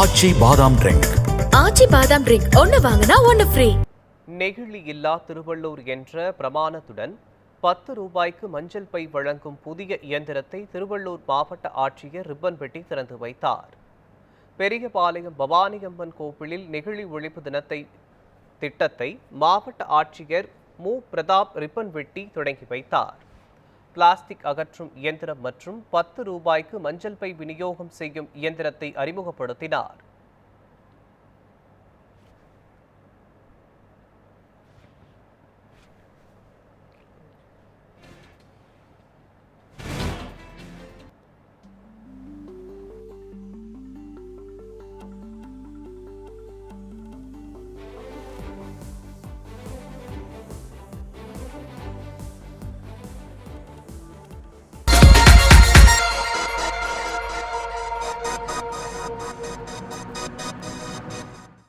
ஆச்சி பாதாம் ட்ரிங்க். ஆச்சி பாதாம் ட்ரிங்க். ஒன்னு வாங்கினா ஒன்னு ஃப்ரீ நெகிழி இல்லா திருவள்ளூர் என்ற பிரமாணத்துடன் பத்து ரூபாய்க்கு மஞ்சள் பை வழங்கும் புதிய இயந்திரத்தை திருவள்ளூர் மாவட்ட ஆட்சியர் ரிப்பன் வெட்டி திறந்து வைத்தார். பெரியபாளையம் பவானியம்மன் கோவிலில் நெகிழி ஒழிப்பு தினத்தை திட்டத்தை மாவட்ட ஆட்சியர் மு. பிரதாப் ரிப்பன் வெட்டி தொடங்கி வைத்தார். பிளாஸ்டிக் அகற்றும் இயந்திரம் மற்றும் பத்து ரூபாய்க்கு மஞ்சள் பை விநியோகம் செய்யும் இயந்திரத்தை அறிமுகப்படுத்தினார்.